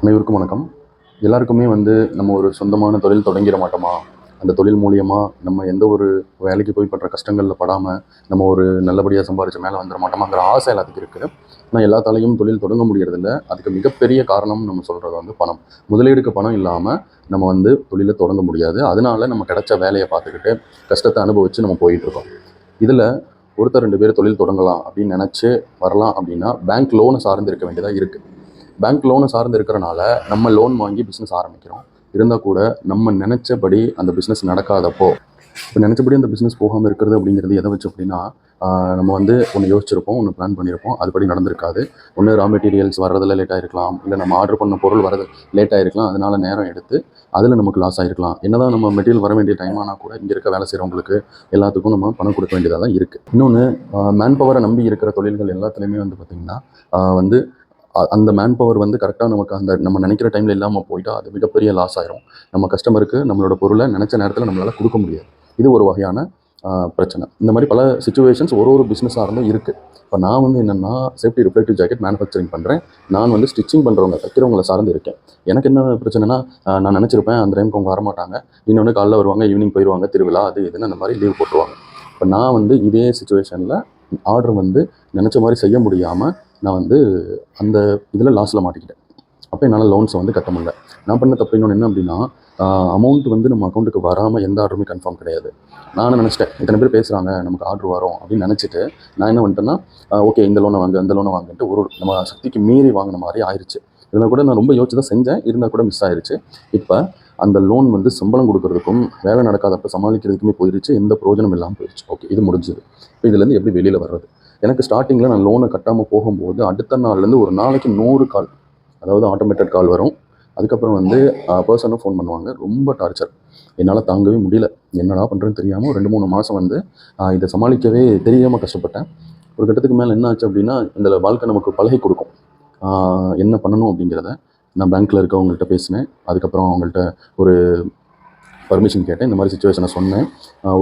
அனைவருக்கும் வணக்கம். எல்லாருக்குமே வந்து நம்ம ஒரு சொந்தமான தொழில் தொடங்கிட மாட்டோமா? அந்த தொழில் மூலியமாக நம்ம எந்த ஒரு வேலைக்கு போய் படுற கஷ்டங்களில் படாமல் நம்ம ஒரு நல்லபடியாக சம்பாரிச்சு மேலே வந்துட மாட்டோமாங்கிற ஆசை எல்லாத்துக்கும் இருக்குது ஆனால் எல்லாத்தாலையும் தொழில் தொடங்க முடியறதில்ல. அதுக்கு மிகப்பெரிய காரணம் நம்ம சொல்கிறது வந்து பணம். முதலீடுக்கு பணம் இல்லாமல் நம்ம வந்து தொழிலை தொடங்க முடியாது. அதனால நம்ம கிடைச்ச வேலையை பார்த்துக்கிட்டு கஷ்டத்தை அனுபவித்து நம்ம போயிட்டுருக்கோம் இதில் ஒருத்தர் ரெண்டு பேர் தொழில் தொடங்கலாம் அப்படின்னு நினச்சி வரலாம் அப்படின்னா பேங்க் லோனை சார்ந்து இருக்க வேண்டியதாக இருக்குது பேங்க் லோனை சார்ந்து இருக்கிறனால நம்ம லோன் வாங்கி பிஸ்னஸ் ஆரம்பிக்கிறோம். இருந்தால் கூட நம்ம நினச்சபடி அந்த பிஸ்னஸ் நடக்காதப்போ இப்போ நினச்சபடி அந்த பிஸ்னஸ் போகாமல் இருக்கிறது அப்படிங்கிறது எதை வச்சு அப்படின்னா நம்ம வந்து ஒன்று யோசிச்சிருப்போம் ஒன்று பிளான் பண்ணியிருப்போம் அதுபடி நடந்திருக்காது. ஒன்று ரா மெட்டீரியல்ஸ் வர்றதில் லேட் ஆகிருக்கலாம் இல்லை நம்ம ஆர்டர் பண்ண பொருள் வரது லேட் ஆகிருக்கலாம் அதனால் நேரம் எடுத்து அதில் நமக்கு லாஸ் ஆகிருக்கலாம் என்னதான் நம்ம மெட்டீரியல் வர வேண்டிய டைம் ஆனால் கூட இங்கே இருக்க வேலை செய்கிறவங்களுக்கு எல்லாத்துக்கும் நம்ம பணம் கொடுக்க வேண்டியதாக தான் இருக்குது இன்னொன்று மேன் பவரை நம்பி இருக்கிற தொழில்கள் எல்லாத்துலேயுமே வந்து பார்த்திங்கன்னா வந்து அந்த மேன் பவர் வந்து கரெக்டாக நமக்கு அந்த நம்ம நினைக்கிற டைமில் இல்லாமல் போயிட்டால் அது மிகப்பெரிய லாஸ் ஆயிரும். நம்ம கஸ்டமருக்கு நம்மளோட பொருளை நினச்ச நேரத்தில் நம்மளால் கொடுக்க முடியாது. இது ஒரு வகையான பிரச்சனை. இந்த மாதிரி பல சுச்சுவேஷன்ஸ் ஒரு ஒரு பிஸ்னஸாக இருந்தும் இருக்குது இப்போ நான் வந்து என்னென்னா சேஃப்டி ரிஃப்ளெக்டிவ் ஜாக்கெட் மேனுஃபேக்சரிங் பண்ணுறேன் நான் வந்து ஸ்டிச்சிங் பண்ணுறவங்க தைக்கிறவங்கள சார்ந்து இருக்கேன். எனக்கு என்ன பிரச்சனைனா நான் நினச்சிருப்பேன் அந்த டைமுக்கு அவங்க வரமாட்டாங்க. இன்னொன்று காலைல வருவாங்க ஈவினிங் போயிடுவாங்க திருவிழா அது இதுன்னு அந்த மாதிரி லீவ் போட்டுருவாங்க. இப்போ நான் வந்து இதே சுச்சுவேஷனில் ஆர்டர் வந்து நினச்ச மாதிரி செய்ய முடியாமல் நான் வந்து அந்த இதில் லாஸில் மாட்டிக்கிட்டேன். அப்போ என்னால் லோன்ஸை வந்து கட்ட முடியல. நான் பண்ண தப்பு இன்னொன்று என்ன அப்படின்னா அமௌண்ட் வந்து நம்ம அக்கௌண்ட்டுக்கு வராமல் எந்த ஆர்டருமே கன்ஃபார்ம் கிடையாது. நான் நினச்சிட்டேன்? இத்தனை பேர் பேசுகிறாங்க நமக்கு ஆர்டர் வரும் அப்படின்னு நினச்சிட்டு நான் என்ன பண்ணிட்டேன்னா ஓகே இந்த லோனை வாங்க இந்த லோனை வாங்கிட்டு ஒரு நம்ம சக்திக்கு மீறி வாங்கின மாதிரி ஆயிடுச்சு இருந்தால் கூட நான் ரொம்ப யோசிச்சு தான் செஞ்சேன். இருந்தால் கூட மிஸ் ஆயிடுச்சு இப்போ அந்த லோன் வந்து சம்பளம் கொடுக்கறதுக்கும் வேலை நடக்காதப்ப சமாளிக்கிறதுக்குமே போயிருச்சு. எந்த பிரயோஜனம் இல்லாமல் போயிடுச்சு ஓகே இது முடிஞ்சுது. இப்போ இதுலேருந்து எப்படி வெளியில் வர்றது? எனக்கு ஸ்டார்டிங்கில் நான் லோனை கட்டாமல் போகும்போது அடுத்த நாள்லேருந்து ஒரு நாளைக்கு நூறு கால் அதாவது ஆட்டோமேட்டட் கால் வரும். அதுக்கப்புறம் வந்து பர்சனும் ஃபோன் பண்ணுவாங்க. ரொம்ப டார்ச்சர் என்னால் தாங்கவே முடியல. என்னடா பண்ணுறேன்னு தெரியாமல் ரெண்டு மூணு மாதம் வந்து இதை சமாளிக்கவே தெரியாமல் கஷ்டப்பட்டேன். ஒரு கட்டத்துக்கு மேலே என்ன ஆச்சு அப்படின்னா இந்த வாழ்க்கை நமக்கு பழகி கொடுக்கும். என்ன பண்ணணும் அப்படிங்கிறத நான் பேங்க்கில் இருக்கவங்கள்ட்ட பேசினேன். அதுக்கப்புறம் அவங்கள்ட்ட ஒரு பர்மிஷன் கேட்டேன். இந்த மாதிரி சுச்சுவேஷனை சொன்னேன்.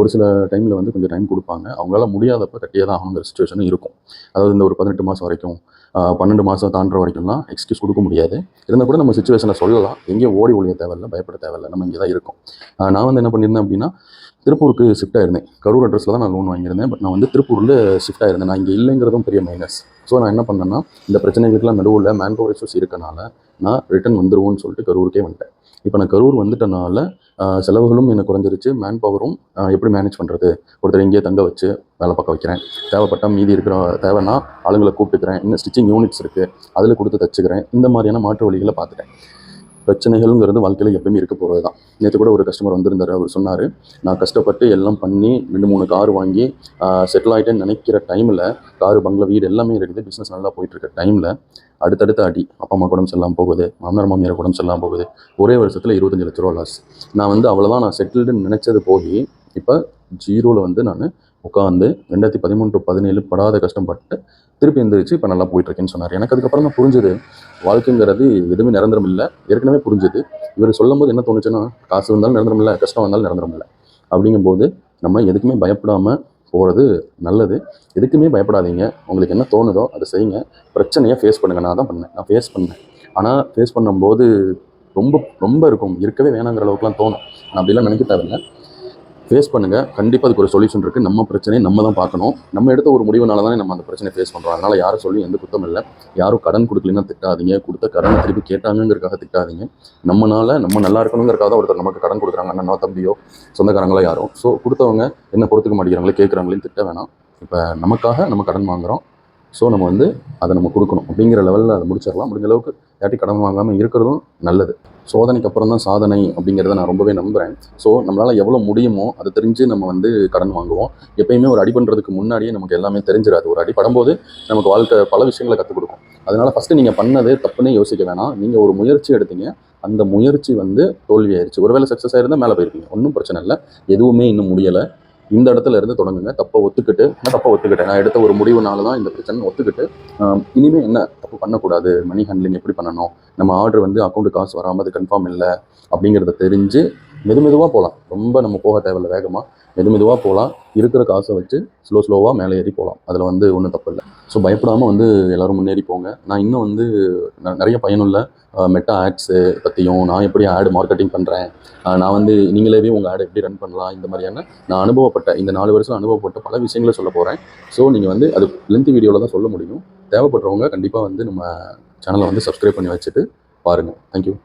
ஒரு சில டைமில் வந்து கொஞ்சம் டைம் கொடுப்பாங்க. அவங்களால முடியாதப்ப கட்டியே தான் ஆகணுங்கிற சுச்சுவேஷனும் இருக்கும். அதாவது இந்த ஒரு பதினெட்டு மாதம் வரைக்கும் பன்னெண்டு மாதம் தாண்டுற வரைக்கும்லாம் எக்ஸ்கியூஸ் கொடுக்க முடியாது. இருந்தால் கூட நம்ம சுச்சுவேஷனை சொல்லலாம். எங்கேயும் ஓடி ஒழிய தேவையில்லை பயப்பட தேவையில்லை. நம்ம இங்கே தான் இருக்கோம் நான் வந்து என்ன பண்ணியிருந்தேன் அப்படின்னா திருப்பூருக்கு ஷிஃப்ட் ஆயிருந்தேன். கரூர் அட்ரஸில் தான் நான் லோன் வாங்கியிருந்தேன். பட் நான் வந்து திருப்பூரில் ஷிஃப்ட் ஆயிருந்தேன். நான் இங்கே இல்லைங்கிறதும் பெரிய மைனஸ் ஸோ நான் என்ன பண்ணேன்னா இந்த பிரச்சனைகளுக்குலாம் நடுவில் மேன் பவர் இஷ்யூஸ் இருக்கனால நான் ரிட்டன் வந்துடுவோன்னு சொல்லிட்டு கரூருக்கே வந்துட்டேன். இப்போ நான் கரூர் வந்துட்டனால செலவுகளும் எனக்கு குறைஞ்சிருச்சு. மேன் பவரும் எப்படி மேனேஜ் பண்ணுறது ஒருத்தர் இங்கேயே தங்க வச்சு வேலை பார்க்க வைக்கிறேன். தேவைப்பட்டால் மீதி இருக்கிற தேவைன்னா ஆளுங்களை கூப்பிட்டுக்கிறேன். இன்னும் ஸ்டிச்சிங் யூனிட்ஸ் இருக்குது அதில் கொடுத்து தச்சுக்கிறேன். இந்த மாதிரியான மாற்று வழிகளை பார்த்துட்டேன். பிரச்சனைகள்ங்கிறது வாழ்க்கையில் எப்பயுமே இருக்க போகிறது தான் நேற்று கூட ஒரு கஸ்டமர் வந்திருந்தார். அவர் சொன்னார் நான் கஷ்டப்பட்டு எல்லாம் பண்ணி ரெண்டு மூணு கார் வாங்கி செட்டில் ஆகிட்டேன்னு நினைக்கிற டைமில் காரு பங்களா வீடு எல்லாமே இருக்குது பிஸ்னஸ் நல்லா போயிட்டுருக்க டைமில் அடுத்தடுத்த அடி அப்பா அம்மா உடம்பு செல்லாமல் போகுது மாமனார் மாமியார் உடம்பு செல்லாமல் போகுது ஒரே வருஷத்தில் இருபத்தஞ்சு லட்ச ரூபா லாஸ் நான் வந்து அவ்வளோதான் நான் செட்டில்டுன்னு நினச்சது போய் இப்போ ஜீரோவில் வந்து நான் உட்காந்து ரெண்டாயிரத்தி பதிமூணு டு பதினேழு படாத கஷ்டப்பட்டு திருப்பி எந்திரிச்சு இப்போ நல்லா போயிட்டுருக்கேன்னு சொன்னார். எனக்கு அதுக்கப்புறம் தான் புரிஞ்சுது. வாழ்க்கைங்கிறது எதுவுமே நிரந்தரம் இல்லை. ஏற்கனவே புரிஞ்சுது. இவர் சொல்லும் போது என்ன தோணுச்சுன்னா காசு வந்தாலும் நிரந்தரம் இல்லை கஷ்டம் வந்தாலும் நிரந்தரம் இல்லை. அப்படிங்கும்போது நம்ம எதுக்குமே பயப்படாமல் போகிறது நல்லது. எதுக்குமே பயப்படாதீங்க. உங்களுக்கு என்ன தோணுதோ அதை செய்யுங்க. பிரச்சனையை ஃபேஸ் பண்ணுங்க. நான் தான் பண்ணேன். நான் ஃபேஸ் பண்ணேன். ஆனால் ஃபேஸ் பண்ணும்போது ரொம்ப ரொம்ப இருக்கும். இருக்கவே வேணாங்கிற அளவுக்குலாம் தோணும். நான் அப்படிலாம் நினைக்க தேவையில்லை. ஃபேஸ் பண்ணுங்கள் கண்டிப்பாக அதுக்கு ஒரு சொல்யூஷன் இருக்குது நம்ம பிரச்சனையை நம்ம தான் பார்க்கணும். நம்ம எடுத்த ஒரு முடிவுனால தானே நம்ம அந்த பிரச்சனை ஃபேஸ் பண்ணுறோம் அதனால் யாரும் சொல்லி எந்த குத்தம் இல்லை. யாரும் கடன் கொடுக்கலன்னா திட்டாதீங்க. கொடுத்த கடனை திருப்பி கேட்டாங்கங்கிறதுக்காக திட்டாதீங்க. நம்மனால் நம்ம நல்லா இருக்கணுங்கிறக்காக தான் ஒருத்தர் நமக்கு கடன் கொடுக்குறாங்க. அண்ணனோ தம்பியோ சொந்தக்காரங்களோ யாரும் ஸோ கொடுத்தவங்க என்ன பொறுத்துக்க மாட்டேங்கிறாங்களே கேட்குறாங்களேன்னு திட்ட வேணாம். இப்போ நமக்காக நம்ம கடன் வாங்குகிறோம் ஸோ நம்ம வந்து அதை நம்ம கொடுக்கணும். அப்படிங்கிற லெவலில் அதை முடிச்சிடலாம். முடிஞ்ச அளவுக்கு யார்ட்டையும் கடன் வாங்காமல் இருக்கிறதும் நல்லது. சோதனைக்கு அப்புறம் தான் சாதனை அப்படிங்கிறத நான் ரொம்பவே நம்புகிறேன் ஸோ நம்மளால் எவ்வளோ முடியுமோ அதை தெரிஞ்சு நம்ம வந்து கடன் வாங்குவோம். எப்பயுமே ஒரு அடி பண்ணுறதுக்கு முன்னாடியே நமக்கு எல்லாமே தெரிஞ்சிடாது ஒரு அடி படும்போது நமக்கு வாழ்க்கை பல விஷயங்களை கற்றுக் கொடுக்கும். அதனால் ஃபஸ்ட்டு நீங்கள் பண்ணது தப்புன்னே யோசிக்க வேணாம். நீங்கள் ஒரு முயற்சி எடுத்தீங்க. அந்த முயற்சி வந்து தோல்வி ஆயிடுச்சு ஒருவேளை சக்ஸஸ் ஆயிருந்தால் மேலே போயிருப்பீங்க. ஒன்றும் பிரச்சனை இல்லை. எதுவுமே இன்னும் முடியலை. இந்த இடத்துல இருந்து தொடங்குங்க. தப்பை ஒத்துக்கிட்டு நான் தப்பை ஒத்துக்கிட்டேன்? நான் எடுத்த ஒரு முடிவுனால தான் இந்த பிரச்சனை ஒத்துக்கிட்டு இனிமேல் என்ன தப்பு பண்ணக்கூடாது? மணி ஹேண்ட்லிங் எப்படி பண்ணணும்? நம்ம ஆர்டர் வந்து அக்கௌண்ட் காசு வராமல் அது கன்ஃபார்ம் இல்லை அப்படிங்கிறத தெரிஞ்சு மெது மெதுவாக போகலாம் ரொம்ப நம்ம போக தேவையில்ல வேகமாக மெது மெதுவாக போகலாம் இருக்கிற காசை வச்சு ஸ்லோ ஸ்லோவாக மேலே ஏறி போகலாம் அதில் வந்து ஒன்றும் தப்பு இல்லை. ஸோ பயப்படாமல் வந்து எல்லோரும் முன்னேறி போங்க. நான் இன்னும் வந்து நிறைய பயனுள்ள மெட்டா ஆட்ஸு பற்றியும் நான் எப்படி ஆடு மார்க்கெட்டிங் பண்ணுறேன் நான் வந்து நீங்களே உங்கள் ஆடு எப்படி ரன் பண்ணலாம் இந்த மாதிரியான நான் அனுபவப்பட்ட இந்த நாலு வருஷம் அனுபவப்பட்ட பல விஷயங்களை சொல்ல போகிறேன் ஸோ நீங்கள் வந்து அது லென்த் வீடியோவில் தான் சொல்ல முடியும். தேவைப்படுறவங்க கண்டிப்பாக வந்து நம்ம சேனலை வந்து சப்ஸ்கிரைப் பண்ணி வச்சுட்டு பாருங்கள் தேங்க்யூ